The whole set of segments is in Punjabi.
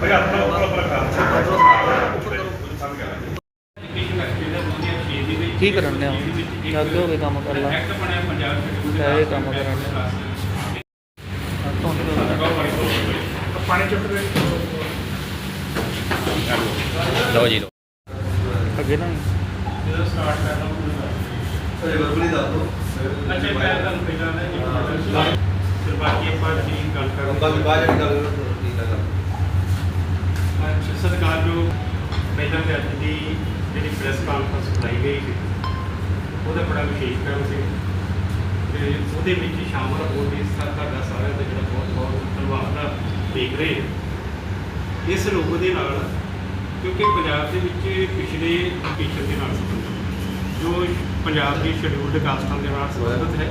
ਭਾਈ ਆਪਣਾ ਉੱਪਰ ਉੱਪਰ ਕੀ ਕਰਨ ਲਿਆ ਜਦ ਹੋ ਗਏ ਕੰਮ ਕਰ ਲਾ। ਇਹ ਕੰਮ ਕਰਨ ਲਿਆ ਪਾਣੀ ਚੁੱਕ ਦੇ ਲਓ ਜੀ ਲਓ। ਅੱਗੇ ਨਾ ਅੱਛਾ ਮੈਂ ਤੁਹਾਨੂੰ ਪਹਿਲਾਂ ਨਾ ਜੀ ਫਿਰ ਬਾਕੀ ਆਪਾਂ ਜੀ ਗੱਲ ਕਰਾਂਗੇ। ਅੱਛਾ ਸਰਕਾਰ ਜੋ ਪਹਿਲਾਂ ਤੇ ਅੱਜ ਦੀ ਜਿਹੜੀ ਪ੍ਰੈਸ ਕਾਨਫਰੰਸ ਬੁਲਾਈ ਗਈ ਸੀ ਉਹਦਾ ਬੜਾ ਵਿਸ਼ੇਸ਼ ਕੰਮ ਸੀ। ਤੇ ਉਹਦੇ ਵਿੱਚ ਸ਼ਾਮਲ ਹੋਣ ਦੀ ਸਾ- ਤੁਹਾਡਾ ਸਾਰਿਆਂ ਦਾ ਜਿਹੜਾ ਬਹੁਤ ਬਹੁਤ ਧੰਨਵਾਦ ਦਾ ਦੇਖ ਰਹੇ ਹਾਂ। ਇਸ ਲੋਗੋ ਦੇ ਨਾਲ ਕਿਉਂਕਿ ਪੰਜਾਬ ਦੇ ਵਿੱਚ ਪਿਛਲੇ ਐਜੂਕੇਸ਼ਨ ਦੇ ਨਾਲ ਜੋ ਪੰਜਾਬ ਦੀ ਸ਼ਡਿਊਲਡ ਕਾਸਟਾਂ ਦੇ ਨਾਲ ਸੰਬੰਧਿਤ ਹੈ।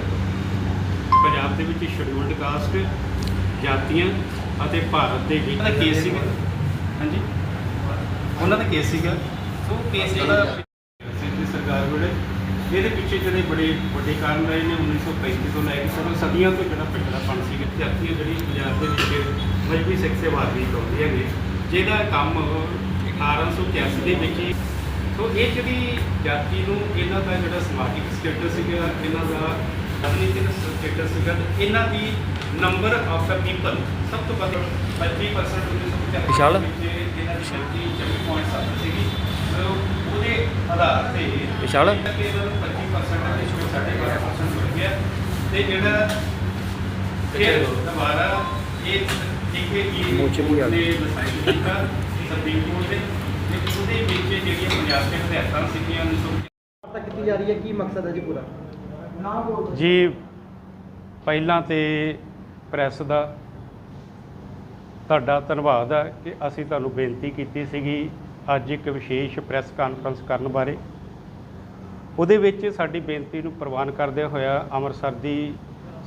ਪੰਜਾਬ ਦੇ ਵਿੱਚ ਸ਼ਡਿਊਲਡ ਕਾਸਟ ਜਾਤੀਆਂ ਅਤੇ ਭਾਰਤ ਦੇ ਵਿੱਚ ਕੇਸ ਸੀਗਾ? ਹਾਂਜੀ। ਉਹਨਾਂ ਦਾ ਕੇਸ ਸੀਗਾ। ਸੋ ਕੇਸ ਜਿਹੜਾ ਸਿੱਧੀ ਸਰਕਾਰ ਵੇਲੇ ਇਹਦੇ ਪਿੱਛੇ ਜਿਹੜੇ ਬੜੇ ਵੱਡੇ ਕਾਰਨ ਰਹੇ ਨੇ 1935 ਤੋਂ ਲੈ ਕੇ ਸਭ ਸਦੀਆਂ ਤੋਂ ਜਿਹੜਾ ਪਿਛੜਾ ਪਣ ਸੀ ਜਾਤੀਆਂ ਜਿਹੜੀ ਪੰਜਾਬ ਦੇ ਵਿੱਚ ਮਜਬੀ ਸਿੱਖ ਸੇਵਾ ਦੀ ਹੁੰਦੀ ਹੈਗੀ ਜਿਹਦਾ ਕੰਮ 1881 ਦੇ ਵਿੱਚ ਸੋ ਇਹ ਜਿਹੜੀ ਜਾਤੀ ਨੂੰ ਇਹਨਾਂ ਦਾ ਜਿਹੜਾ ਸਮਾਜਿਕ ਸਟੇਟਸ ਸੀਗਾ ਇਹਨਾਂ ਦਾ ਰਾਜਨੀਤਿਕ ਸਟੇਟਸ ਸੀਗਾ ਇਹਨਾਂ ਦੀ ਨੰਬਰ ਆਫ ਦਾ ਪੀਪਲ ਸਭ ਤੋਂ ਵੱਧ 25% 1995 ਵਿਸ਼ਾਲ? ਵਿੱਚ ਇਹਨਾਂ ਦੀ ਗਿਣਤੀ 24.7 ਸੀਗੀ। ਸੋ ਉਹਦੇ ਆਧਾਰ ਤੇ ਵਿਸ਼ਾਲ? ਇਹਨਾਂ ਦੇ ਇਹਨਾਂ ਨੂੰ 25% ਦੇ ਵਿੱਚ ਸਾਡੇ 12% ਹੋ ਗਿਆ। ਤੇ ਜਿਹੜਾ ਫਿਰ ਦੁਬਾਰਾ ਇਹ ਇੱਕ ਇਹ ਮੋਚੇ ਵੀ ਆ ਨੇ ਵਸਾਈ ਕੀਤਾ ਸੁਪਰੀਮ ਕੋਰਟ ਦੇ। ਤੇ ਉਹਦੇ ਵਿੱਚ ਜਿਹੜੀਆਂ ਪੰਜਾਬ ਦੇ ਹਦਾਇਤਾਂ ਸੀਗੀਆਂ 1900 ਵਾਰਤਾ ਕੀਤੀ ਜਾ ਰਹੀ ਹੈ। ਕੀ ਮਕਸਦ ਹੈ ਜੀ ਪੂਰਾ? ਜੀ ਪਹਿਲਾਂ ਤੇ ਪ੍ਰੈਸ ਦਾ ਤੁਹਾਡਾ ਧੰਨਵਾਦ ਹੈ ਕਿ ਅਸੀਂ ਤੁਹਾਨੂੰ ਬੇਨਤੀ ਕੀਤੀ ਸੀਗੀ ਅੱਜ ਇੱਕ ਵਿਸ਼ੇਸ਼ ਪ੍ਰੈਸ ਕਾਨਫਰੰਸ ਕਰਨ ਬਾਰੇ। ਉਹਦੇ ਵਿੱਚ ਸਾਡੀ ਬੇਨਤੀ ਨੂੰ ਪ੍ਰਵਾਨ ਕਰਦਿਆਂ ਹੋਇਆ ਅੰਮ੍ਰਿਤਸਰ ਦੀ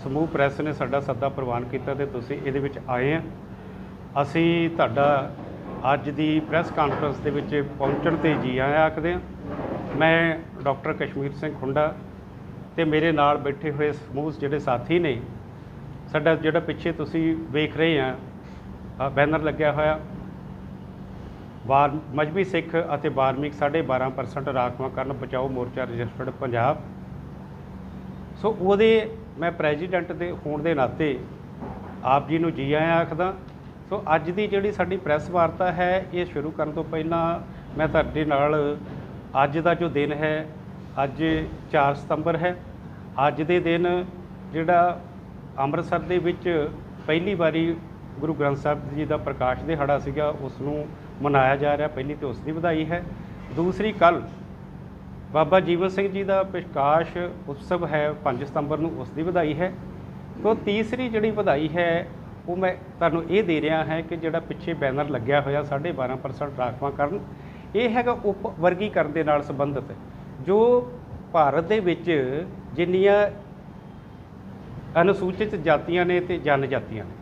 ਸਮੂਹ ਪ੍ਰੈਸ ਨੇ ਸਾਡਾ ਸੱਦਾ ਪ੍ਰਵਾਨ ਕੀਤਾ ਤੇ ਤੁਸੀਂ ਇਹਦੇ ਵਿੱਚ ਆਏ ਆ। ਅਸੀਂ ਤੁਹਾਡਾ ਅੱਜ ਦੀ ਪ੍ਰੈਸ ਕਾਨਫਰੰਸ ਦੇ ਵਿੱਚ ਪਹੁੰਚਣ ਤੇ ਜੀ ਆਇਆਂ ਆਖਦੇ ਹਾਂ। ਮੈਂ ਡਾਕਟਰ ਕਸ਼ਮੀਰ ਸਿੰਘ ਖੁੰਡਾ ਤੇ ਮੇਰੇ ਨਾਲ ਬੈਠੇ ਹੋਏ ਸਮੂਹ ਜਿਹੜੇ ਸਾਥੀ ਨੇ, ਸਾਡਾ ਜਿਹੜਾ ਪਿੱਛੇ ਤੁਸੀਂ ਵੇਖ ਰਹੇ ਆ ਬੈਨਰ ਲੱਗਿਆ ਹੋਇਆ। ਬਾਰ, ਮਜਬੀ ਸਿੱਖ ਅਤੇ ਬਾਰਮਿਕ 12.5% ਰਾਖਵਾਂਕਰਨ ਬਚਾਓ ਮੋਰਚਾ ਰਜਿਸਟਰਡ ਪੰਜਾਬ। ਸੋ ਉਹਦੇ ਮੈਂ ਪ੍ਰੈਜ਼ੀਡੈਂਟ ਦੇ ਹੋਣ ਦੇ ਨਾਤੇ ਆਪ ਜੀ ਨੂੰ ਜੀ ਆਇਆਂ ਆਖਦਾ। ਸੋ ਅੱਜ ਦੀ ਜਿਹੜੀ ਸਾਡੀ ਪ੍ਰੈਸ ਵਾਰਤਾ ਹੈ, ਇਹ ਸ਼ੁਰੂ ਕਰਨ ਤੋਂ ਪਹਿਲਾਂ ਮੈਂ ਤੁਹਾਡੇ ਨਾਲ ਅੱਜ ਦਾ ਜੋ ਦਿਨ ਹੈ, ਅੱਜ 4 ਸਤੰਬਰ ਹੈ। ਅੱਜ ਦੇ ਦਿਨ ਜਿਹੜਾ ਅੰਮ੍ਰਿਤਸਰ ਦੇ ਵਿੱਚ ਪਹਿਲੀ ਵਾਰੀ ਗੁਰੂ ਗ੍ਰੰਥ ਸਾਹਿਬ ਜੀ ਦਾ ਪ੍ਰਕਾਸ਼ ਦਿਹਾੜਾ ਸੀਗਾ ਉਸ ਨੂੰ ਮਨਾਇਆ ਜਾ ਰਿਹਾ, ਪਹਿਲੀ ਤੇ ਉਸ ਦੀ ਵਧਾਈ ਹੈ। ਦੂਸਰੀ ਕੱਲ ਬਾਬਾ ਜੀਵਨ ਸਿੰਘ ਜੀ ਦਾ ਪ੍ਰਕਾਸ਼ ਉਤਸਵ ਹੈ 5 ਸਤੰਬਰ ਨੂੰ ਉਸ ਦੀ ਵਧਾਈ ਹੈ। ਤੋਂ ਤੀਸਰੀ ਜਿਹੜੀ ਵਧਾਈ ਹੈ, ਉਹ ਮੈਂ ਤੁਹਾਨੂੰ ਇਹ ਦੇ ਰਿਹਾ ਹੈ ਕਿ ਜਿਹੜਾ ਪਿੱਛੇ ਬੈਨਰ ਲੱਗਿਆ ਹੋਇਆ 12.5% ਰਾਖਵਾਂਕਰਨ ਇਹ ਹੈਗਾ ਉਪ ਵਰਗੀਕਰਨ ਦੇ ਨਾਲ ਸੰਬੰਧਿਤ, ਜੋ ਭਾਰਤ ਦੇ ਵਿੱਚ ਜਿੰਨੀਆਂ ਅਨੁਸੂਚਿਤ ਜਾਤੀਆਂ ਨੇ ਤੇ ਜਨਜਾਤੀਆਂ ਨੇ।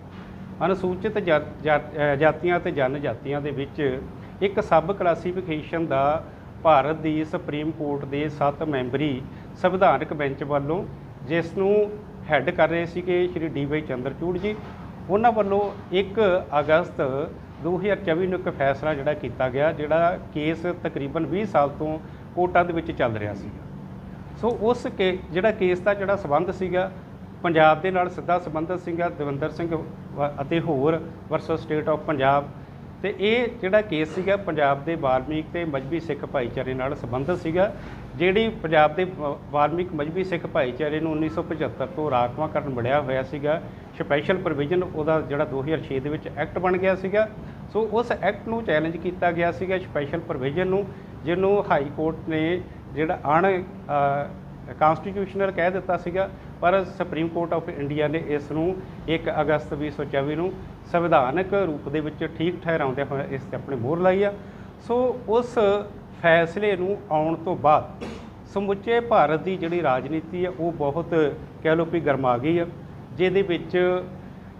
ਅਨੁਸੂਚਿਤ ਜਾ- ਜਾ- ਅ, ਜਾਤੀਆਂ ਤੇ ਜਨਜਾਤੀਆਂ ਦੇ ਵਿੱਚ ਇੱਕ ਸਬ ਕਲਾਸੀਫਿਕੇਸ਼ਨ ਦਾ ਭਾਰਤ ਦੀ ਸੁਪਰੀਮ ਕੋਰਟ ਦੇ 7 ਮੈਂਬਰੀ ਸੰਵਿਧਾਨਕ ਬੈਂਚ ਵੱਲੋਂ ਜਿਸ ਨੂੰ ਹੈੱਡ ਕਰ ਰਹੇ ਸੀਗੇ ਸ਼੍ਰੀ ਡੀ ਵਾਈ ਚੰਦਰਚੂੜ ਜੀ ਉਹਨਾਂ ਵੱਲੋਂ 1 ਅਗਸਤ 2024 ਨੂੰ ਇੱਕ ਫੈਸਲਾ ਜਿਹੜਾ ਕੀਤਾ ਗਿਆ ਜਿਹੜਾ ਕੇਸ ਤਕਰੀਬਨ 20 ਸਾਲ ਤੋਂ ਕੋਰਟਾਂ ਦੇ ਵਿੱਚ ਚੱਲ ਰਿਹਾ ਸੀਗਾ। ਸੋ ਉਸ ਕੇ ਜਿਹੜਾ ਕੇਸ ਦਾ ਜਿਹੜਾ ਸਬੰਧ ਸੀਗਾ ਪੰਜਾਬ ਦੇ ਨਾਲ ਸਿੱਧਾ ਸੰਬੰਧਿਤ ਸੀਗਾ ਦਵਿੰਦਰ ਸਿੰਘ ਅਤੇ ਹੋਰ ਵਰਸਸ ਸਟੇਟ ਆਫ ਪੰਜਾਬ। ਤੇ ਇਹ ਜਿਹੜਾ ਕੇਸ ਸੀਗਾ, ਪੰਜਾਬ ਦੇ ਵਾਲਮੀਕ ਤੇ ਮਜਬੀ ਸਿੱਖ ਭਾਈਚਾਰੇ ਨਾਲ ਸੰਬੰਧਿਤ ਸੀਗਾ, ਜਿਹੜੀ ਪੰਜਾਬ ਦੇ ਵਾਲਮੀਕ ਮਜਬੀ ਸਿੱਖ ਭਾਈਚਾਰੇ ਨੂੰ 1975 ਤੋਂ ਰਾਖਵਾਂਕਰਨ ਬਣਿਆ ਹੋਇਆ ਸੀਗਾ। ਸਪੈਸ਼ਲ ਪ੍ਰੋਵੀਜ਼ਨ ਉਹਦਾ ਜਿਹੜਾ 2006 ਦੇ ਵਿੱਚ ਐਕਟ ਬਣ ਗਿਆ ਸੀਗਾ। ਸੋ ਉਸ ਐਕਟ ਨੂੰ ਚੈਲੰਜ ਕੀਤਾ ਗਿਆ ਸੀਗਾ ਸਪੈਸ਼ਲ ਪ੍ਰੋਵੀਜ਼ਨ ਨੂੰ, ਜਿਹਨੂੰ ਹਾਈ ਕੋਰਟ ਨੇ ਜਿਹੜਾ ਅਣ ਕਾਨਸਟੀਟਿਊਸ਼ਨਲ ਕਹਿ ਦਿੱਤਾ ਸੀਗਾ। ਪਰ ਸੁਪਰੀਮ ਕੋਰਟ ਆਫ ਇੰਡੀਆ ਨੇ ਇਸ ਨੂੰ 1 ਅਗਸਤ 2024 ਨੂੰ ਸੰਵਿਧਾਨਕ ਰੂਪ ਦੇ ਵਿੱਚ ਠੀਕ ਠਹਿਰਾਉਂਦੇ ਹੋਏ ਇਸ ਤੇ ਆਪਣੇ ਮੋਹਰ ਲਾਈ ਆ। ਸੋ ਉਸ ਫੈਸਲੇ ਨੂੰ ਆਉਣ ਤੋਂ ਬਾਅਦ ਸਮੁੱਚੇ ਭਾਰਤ ਦੀ ਜਿਹੜੀ ਰਾਜਨੀਤੀ ਹੈ ਉਹ ਬਹੁਤ ਕਹਿ ਲਓ ਵੀ ਗਰਮਾ ਗਈ ਆ। ਜਿਹਦੇ ਵਿੱਚ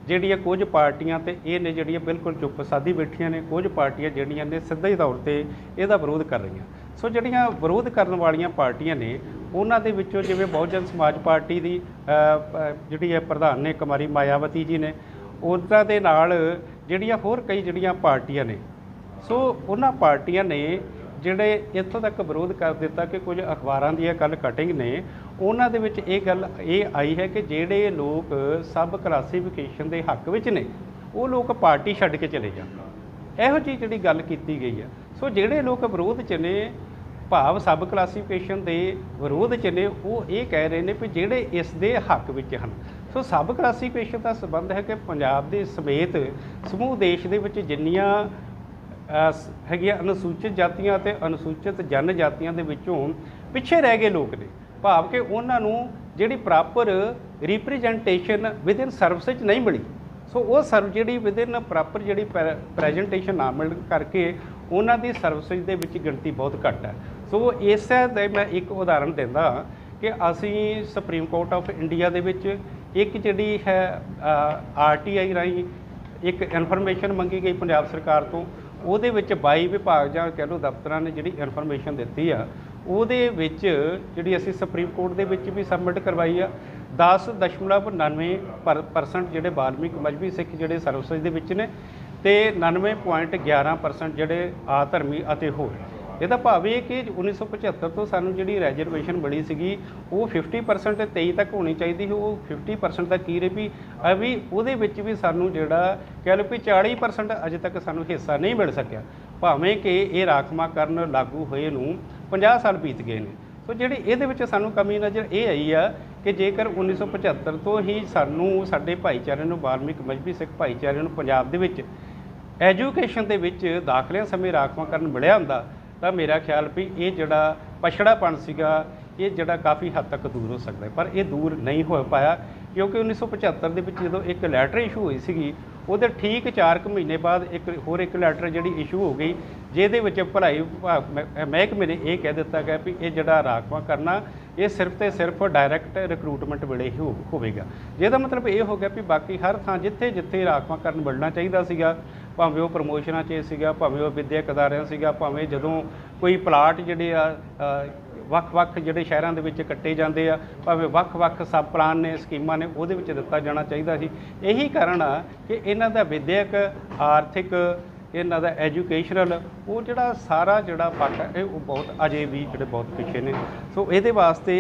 ਜਿਹੜੀਆਂ ਕੁਝ ਪਾਰਟੀਆਂ ਤੇ ਇਹ ਨੇ ਜਿਹੜੀਆਂ ਬਿਲਕੁਲ ਚੁੱਪ ਸਾਦੀ ਬੈਠੀਆਂ ਨੇ, ਕੁਝ ਪਾਰਟੀਆਂ ਜਿਹੜੀਆਂ ਨੇ ਸਿੱਧੇ ਤੌਰ ਤੇ ਇਹਦਾ ਵਿਰੋਧ ਕਰ ਰਹੀਆਂ। ਸੋ ਜਿਹੜੀਆਂ ਵਿਰੋਧ ਕਰਨ ਵਾਲੀਆਂ ਪਾਰਟੀਆਂ ਨੇ ਉਹਨਾਂ ਦੇ ਵਿੱਚੋਂ ਜਿਵੇਂ ਬਹੁਜਨ ਸਮਾਜ ਪਾਰਟੀ ਦੀ ਜਿਹੜੀ ਹੈ ਪ੍ਰਧਾਨ ਨੇ ਕੁਮਾਰੀ ਮਾਇਆਵਤੀ ਜੀ ਨੇ, ਉਹਨਾਂ ਦੇ ਨਾਲ ਜਿਹੜੀਆਂ ਹੋਰ ਕਈ ਜਿਹੜੀਆਂ ਪਾਰਟੀਆਂ ਨੇ, ਸੋ ਉਹਨਾਂ ਪਾਰਟੀਆਂ ਨੇ ਜਿਹੜੇ ਇੱਥੋਂ ਤੱਕ ਵਿਰੋਧ ਕਰ ਦਿੱਤਾ ਕਿ ਕੁਝ ਅਖਬਾਰਾਂ ਦੀਆਂ ਕੱਲ ਕਟਿੰਗ ਨੇ, ਉਹਨਾਂ ਦੇ ਵਿੱਚ ਇਹ ਗੱਲ, ਇਹ ਆਈ ਹੈ ਕਿ ਜਿਹੜੇ ਲੋਕ ਸਬ ਕਲਾਸੀਫਿਕੇਸ਼ਨ ਦੇ ਹੱਕ ਵਿੱਚ ਨੇ, ਉਹ ਲੋਕ ਪਾਰਟੀ ਛੱਡ ਕੇ ਚਲੇ ਜਾਣ। ਇਹੋ ਜਿਹੀ ਜਿਹੜੀ ਗੱਲ ਕੀਤੀ ਗਈ ਹੈ। ਸੋ ਜਿਹੜੇ ਲੋਕ ਵਿਰੋਧ 'ਚ ਨੇ ਭਾਵ ਸਬ ਕਲਾਸੀਫਿਕੇਸ਼ਨ ਦੇ ਵਿਰੋਧ 'ਚ ਨੇ, ਉਹ ਇਹ ਕਹਿ ਰਹੇ ਨੇ ਕਿ ਜਿਹੜੇ ਇਸ ਦੇ ਹੱਕ ਵਿੱਚ ਹਨ। ਸੋ ਸਬ ਕਲਾਸੀਫਿਕੇਸ਼ਨ ਦਾ ਸੰਬੰਧ ਹੈ ਕਿ ਪੰਜਾਬ ਦੇ ਸਮੇਤ ਸਮੂਹ ਦੇਸ਼ ਦੇ ਵਿੱਚ ਜਿੰਨੀਆਂ ਹੈਗੀਆਂ ਅਨੁਸੂਚਿਤ ਜਾਤੀਆਂ ਅਤੇ ਅਨੁਸੂਚਿਤ ਜਨ ਜਾਤੀਆਂ ਦੇ ਵਿੱਚੋਂ ਪਿੱਛੇ ਰਹਿ ਗਏ ਲੋਕ ਨੇ। ਭਾਵ ਕਿ ਉਹਨਾਂ ਨੂੰ ਜਿਹੜੀ ਪ੍ਰੋਪਰ ਰਿਪਰੈਜ਼ੈਂਟੇਸ਼ਨ ਵਿਦਿਨ ਸਰਵਿਸ 'ਚ ਨਹੀਂ ਮਿਲੀ। ਸੋ ਉਹ ਸਰਵ ਜਿਹੜੀ ਵਿਦਿਨ ਪ੍ਰੋਪਰ ਜਿਹੜੀ ਪ੍ਰੈਜੈਂਟੇਸ਼ਨ ਨਾ ਮਿਲਣ ਕਰਕੇ ਉਹਨਾਂ ਦੀ ਸਰਵਿਸ ਦੇ ਵਿੱਚ ਗਿਣਤੀ ਬਹੁਤ ਘੱਟ ਹੈ। ਸੋ ਇਸ ਦੇ ਮੈਂ ਇੱਕ ਉਦਾਹਰਣ ਦਿੰਦਾ ਕਿ ਅਸੀਂ ਸੁਪਰੀਮ ਕੋਰਟ ਆਫ ਇੰਡੀਆ ਦੇ ਵਿੱਚ ਇੱਕ ਜਿਹੜੀ ਹੈ ਆਰਟੀਆਈ ਰਾਹੀਂ ਇੱਕ ਇਨਫੋਰਮੇਸ਼ਨ ਮੰਗੀ ਗਈ ਪੰਜਾਬ ਸਰਕਾਰ ਤੋਂ। ਉਹਦੇ ਵਿੱਚ 22 ਵਿਭਾਗ ਜਾਂ ਕਹਿ ਲਓ ਦਫ਼ਤਰਾਂ ਨੇ ਜਿਹੜੀ ਇਨਫੋਰਮੇਸ਼ਨ ਦਿੱਤੀ ਆ, ਉਹਦੇ ਵਿੱਚ ਜਿਹੜੀ ਅਸੀਂ ਸੁਪਰੀਮ ਕੋਰਟ ਦੇ ਵਿੱਚ ਵੀ ਸਬਮਿਟ ਕਰਵਾਈ ਆ 10.99% ਪਰਸੈਂਟ ਜਿਹੜੇ ਬਾਲਮਿਕ ਮਜਬੀ ਸਿੱਖ ਜਿਹੜੇ ਸਰਵਿਸਿਜ਼ ਦੇ ਵਿੱਚ ਨੇ ਤੇ 99.11% ਜਿਹੜੇ ਆਧਰਮੀ ਅਤੇ ਹੋਰ। ਇਹਦਾ ਭਾਵ ਇਹ ਕਿ 1975 ਤੋਂ ਸਾਨੂੰ ਜਿਹੜੀ ਰੈਜ਼ਰਵੇਸ਼ਨ ਮਿਲੀ ਸੀਗੀ, ਉਹ 50% ਤੇ 23 ਤੱਕ ਹੋਣੀ ਚਾਹੀਦੀ ਸੀ, ਉਹ 50% ਦਾ ਕੀ ਰਹੀ ਵੀ ਅਭੀ ਉਹਦੇ ਵਿੱਚ ਵੀ ਸਾਨੂੰ ਜਿਹੜਾ, ਕਹਿ ਲਓ ਵੀ 40% ਅਜੇ ਤੱਕ ਸਾਨੂੰ ਹਿੱਸਾ ਨਹੀਂ ਮਿਲ ਸਕਿਆ। ਭਾਵੇਂ ਕਿ ਇਹ ਰਾਖਵਾਂਕਰਨ ਲਾਗੂ ਹੋਏ ਨੂੰ 50 ਸਾਲ ਬੀਤ ਗਏ ਨੇ। ਸੋ ਜਿਹੜੀ ਇਹਦੇ ਵਿੱਚ ਸਾਨੂੰ ਕਮੀ ਨਜ਼ਰ ਇਹ ਆਈ ਆ ਕਿ ਜੇਕਰ 1975 ਤੋਂ ਹੀ ਸਾਨੂੰ ਸਾਡੇ ਭਾਈਚਾਰੇ ਨੂੰ, ਬਾਲਮਿਕ ਮਜਬੀ ਸਿੱਖ ਭਾਈਚਾਰੇ ਨੂੰ ਪੰਜਾਬ ਦੇ ਵਿੱਚ ਐਜੂਕੇਸ਼ਨ ਦੇ ਵਿੱਚ ਦਾਖਲਿਆਂ ਸਮੇਂ ਰਾਖਵਾਂਕਰਨ ਮਿਲਿਆ ਹੁੰਦਾ, ਤਾਂ ਮੇਰਾ ਖਿਆਲ ਵੀ ਇਹ ਜਿਹੜਾ ਪਛੜਾਪਣ ਸੀਗਾ, ਇਹ ਜਿਹੜਾ ਕਾਫੀ ਹੱਦ ਤੱਕ ਦੂਰ ਹੋ ਸਕਦਾ ਪਰ ਇਹ ਦੂਰ ਨਹੀਂ ਹੋ ਪਾਇਆ, ਕਿਉਂਕਿ 1975 ਦੇ ਵਿੱਚ ਜਦੋਂ ਇੱਕ ਲੈਟਰ ਇਸ਼ੂ ਹੋਈ ਸੀਗੀ ਉਹਦੇ ਠੀਕ 4 ਕੁ ਮਹੀਨੇ ਬਾਅਦ ਇੱਕ ਹੋਰ ਇੱਕ ਲੈਟਰ ਜਿਹੜੀ ਇਸ਼ੂ ਹੋ ਗਈ, ਜਿਹਦੇ ਵਿੱਚ ਭਲਾਈ ਵਿਭਾਗ, ਮਹਿ- ਮਹਿਕਮੇ ਨੇ ਇਹ ਕਹਿ ਦਿੱਤਾ ਗਿਆ ਵੀ ਇਹ ਜਿਹੜਾ ਰਾਖਵਾਂ ਕਰਨਾ, ਇਹ ਸਿਰਫ ਤੇ ਸਿਰਫ ਡਾਇਰੈਕਟ ਰਿਕਰੂਟਮੈਂਟ ਵੇਲੇ ਹੀ ਹੋਵੇਗਾ। ਜਿਹਦਾ ਮਤਲਬ ਇਹ ਹੋ ਗਿਆ ਵੀ ਬਾਕੀ ਹਰ ਥਾਂ ਜਿੱਥੇ ਜਿੱਥੇ ਰਾਖਵਾਂ ਕਰਨ ਮਿਲਣਾ ਚਾਹੀਦਾ ਸੀਗਾ, ਭਾਵੇਂ ਉਹ ਪ੍ਰਮੋਸ਼ਨਾਂ 'ਚ ਸੀਗਾ, ਭਾਵੇਂ ਉਹ ਵਿਦਿਅਕ ਅਦਾਰਿਆਂ ਸੀਗਾ, ਭਾਵੇਂ ਜਦੋਂ ਕੋਈ ਪਲਾਟ ਜਿਹੜੇ ਆ ਵੱਖ-ਵੱਖ ਜਿਹੜੇ ਸ਼ਹਿਰਾਂ ਦੇ ਵਿੱਚ ਕੱਟੇ ਜਾਂਦੇ ਆ, ਭਾਵੇਂ ਵੱਖ-ਵੱਖ ਸਬ ਪਲਾਨ ਨੇ, ਸਕੀਮਾਂ ਨੇ, ਉਹਦੇ ਵਿੱਚ ਦਿੱਤਾ ਜਾਣਾ ਚਾਹੀਦਾ ਸੀ। ਇਹੀ ਕਾਰਨ ਆ ਕਿ ਇਹਨਾਂ ਦਾ ਵਿਦਿਅਕ, ਆਰਥਿਕ, ਇਹਨਾਂ ਦਾ ਐਜੂਕੇਸ਼ਨਲ, ਉਹ ਜਿਹੜਾ ਸਾਰਾ ਜਿਹੜਾ ਪੱਖ ਹੈ ਉਹ ਬਹੁਤ ਅਜੇ ਵੀ ਜਿਹੜੇ ਬਹੁਤ ਪਿੱਛੇ ਨੇ। ਸੋ ਇਹਦੇ ਵਾਸਤੇ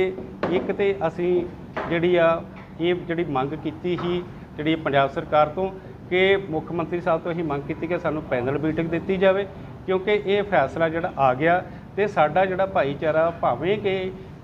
ਇੱਕ ਤੇ ਅਸੀਂ ਜਿਹੜੀ ਆ, ਇਹ ਜਿਹੜੀ ਮੰਗ ਕੀਤੀ ਸੀ, ਜਿਹੜੀ ਪੰਜਾਬ ਸਰਕਾਰ ਤੋਂ, ਕਿ ਮੁੱਖ ਮੰਤਰੀ ਸਾਹਿਬ ਤੋਂ ਅਸੀਂ ਮੰਗ ਕੀਤੀ ਕਿ ਸਾਨੂੰ ਪੈਨਲ ਮੀਟਿੰਗ ਦਿੱਤੀ ਜਾਵੇ, ਕਿਉਂਕਿ ਇਹ ਫੈਸਲਾ ਜਿਹੜਾ ਆ ਗਿਆ ਤੇ ਸਾਡਾ ਜਿਹੜਾ ਭਾਈਚਾਰਾ ਭਾਵੇਂ ਕਿ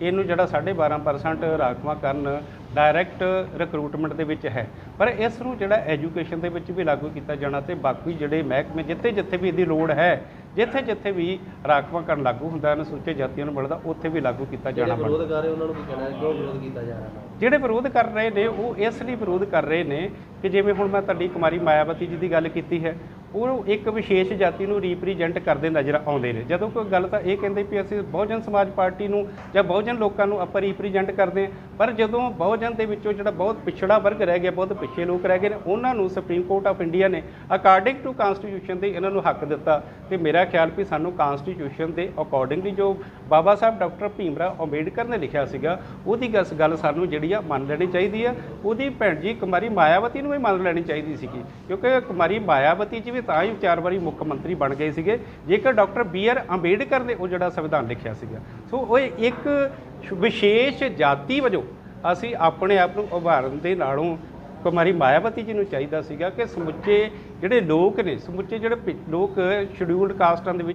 ਇਹਨੂੰ ਜਿਹੜਾ 12.5% ਰਾਖਵਾਂ ਕਰਨ ਡਾਇਰੈਕਟ ਰਿਕਰੂਟਮੈਂਟ ਦੇ ਵਿੱਚ ਹੈ ਪਰ ਇਸ ਨੂੰ ਜਿਹੜਾ ਐਜੂਕੇਸ਼ਨ ਦੇ ਵਿੱਚ ਵੀ ਲਾਗੂ ਕੀਤਾ ਜਾਣਾ ਤੇ ਬਾਕੀ ਜਿਹੜੇ ਮਹਿਕਮੇ ਜਿੱਥੇ ਜਿੱਥੇ ਵੀ ਇਹਦੀ ਲੋੜ ਹੈ ਜਿੱਥੇ ਜਿੱਥੇ ਵੀ ਰਾਖਵਾਂ ਕਰਨ ਲਾਗੂ ਹੁੰਦਾ ਅਨੁਸੂਚਿਤ ਜਾਤੀਆਂ ਨੂੰ ਮਿਲਦਾ ਉੱਥੇ ਵੀ ਲਾਗੂ ਕੀਤਾ ਜਾਣਾ ਬਣਦਾ। ਵਿਰੋਧ ਕਰ ਰਹੇ ਉਹਨਾਂ ਨੂੰ ਕੀ ਕਹਿਣਾ ਹੈ? ਕਿਉਂ ਵਿਰੋਧ ਕੀਤਾ ਜਾ ਰਿਹਾ? ਹੈ ਜਿਹੜੇ ਵਿਰੋਧ ਕਰ ਰਹੇ ਨੇ ਉਹ ਇਸ ਲਈ ਵਿਰੋਧ ਕਰ ਰਹੇ ਨੇ ਕਿ ਜਿਵੇਂ ਹੁਣ ਮੈਂ ਤੁਹਾਡੀ ਕੁਮਾਰੀ ਮਾਇਆਵਤੀ ਜੀ ਦੀ ਗੱਲ ਕੀਤੀ ਹੈ ਉਹ ਇੱਕ ਵਿਸ਼ੇਸ਼ ਜਾਤੀ ਨੂੰ ਰਿਪਰੈਜ਼ੈਂਟ ਕਰਦੇ ਨਜ਼ਰ ਆਉਂਦੇ ਨੇ। ਜਦੋਂ ਕੋਈ ਗੱਲ ਤਾਂ ਇਹ ਕਹਿੰਦੇ ਵੀ ਅਸੀਂ ਬਹੁਜਨ ਸਮਾਜ ਪਾਰਟੀ ਨੂੰ ਜਾਂ ਬਹੁਜਨ ਲੋਕਾਂ ਨੂੰ ਆਪਾਂ ਰਿਪਰੈਜ਼ੈਂਟ ਕਰਦੇ ਹਾਂ। ਪਰ ਜਦੋਂ ਬਹੁਜਨ ਦੇ ਵਿੱਚੋਂ ਜਿਹੜਾ ਬਹੁਤ ਪਿਛੜਾ ਵਰਗ ਰਹਿ ਗਿਆ, ਬਹੁਤ ਪਿੱਛੇ ਲੋਕ ਰਹਿ ਗਏ ਨੇ, ਉਹਨਾਂ ਨੂੰ ਸੁਪਰੀਮ ਕੋਰਟ ਆਫ ਇੰਡੀਆ ਨੇ ਅਕਾਰਡਿੰਗ ਟੂ ਕਨਸਟੀਟਿਊਸ਼ਨ ਦੇ ਇਹਨਾਂ ਨੂੰ ਹੱਕ ਦਿੱਤਾ। ਤੇ ਮੇਰਾ ਖਿਆਲ ਵੀ ਸਾਨੂੰ ਕਨਸਟੀਟਿਊਸ਼ਨ ਦੇ ਅਕੋਰਡਿੰਗਲੀ ਜੋ ਬਾਬਾ ਸਾਹਿਬ ਡਾਕਟਰ ਭੀਮਰਾਵ ਅੰਬੇਡਕਰ ਨੇ ਲਿਖਿਆ ਸੀਗਾ, ਉਹਦੀ ਗੱਲ ਸਾਨੂੰ ਜਿਹੜੀ ਆ ਮੰਨ ਲੈਣੀ ਚਾਹੀਦੀ ਆ। ਉਹਦੀ ਭੈਣ ਜੀ ਕੁਮਾਰੀ ਮਾਇਆਵਤੀ ਨੂੰ ਵੀ ਮੰਨ ਲੈਣੀ ਚਾਹੀਦੀ ਸੀਗੀ। ਕਿਉਂਕਿ ਕੁਮਾਰੀ ਮਾਇਆਵਤੀ ਜੀ ਵੀ ਤਾਂ ਹੀ ਚਾਰ ਵਾਰੀ ਮੁੱਖ ਮੰਤਰੀ ਬਣ ਗਏ ਸੀਗੇ। ਜੇਕਰ ਡਾਕਟਰ ਬੀ ਆਰ ਅੰਬੇਡਕਰ ਨੇ ਉਹ ਜਿਹੜਾ ਸੰਵਿਧਾਨ ਲਿਖਿਆ ਸੀਗਾ। ਸੋ ਉਹ ਇੱਕ ਵਿਸ਼ੇਸ਼ ਜਾਤੀ ਵਜੋਂ ਅਸੀਂ ਆਪਣੇ ਆਪ ਨੂੰ ਉਭਾਰਨ ਦੇ ਨਾਲੋਂ ਕੁਮਾਰੀ ਮਾਇਆਵਤੀ ਜੀ ਨੂੰ ਚਾਹੀਦਾ ਸੀਗਾ ਕਿ ਸਮੁੱਚੇ ਜਿਹੜੇ ਲੋਕ ਨੇ, ਸਮੁੱਚੇ ਜਿਹੜੇ ਪਿ- ਲੋਕ ਸ਼ਡਿਊਲਡ ਕਾਸਟਾਂ ਦੇ ਵਿੱਚ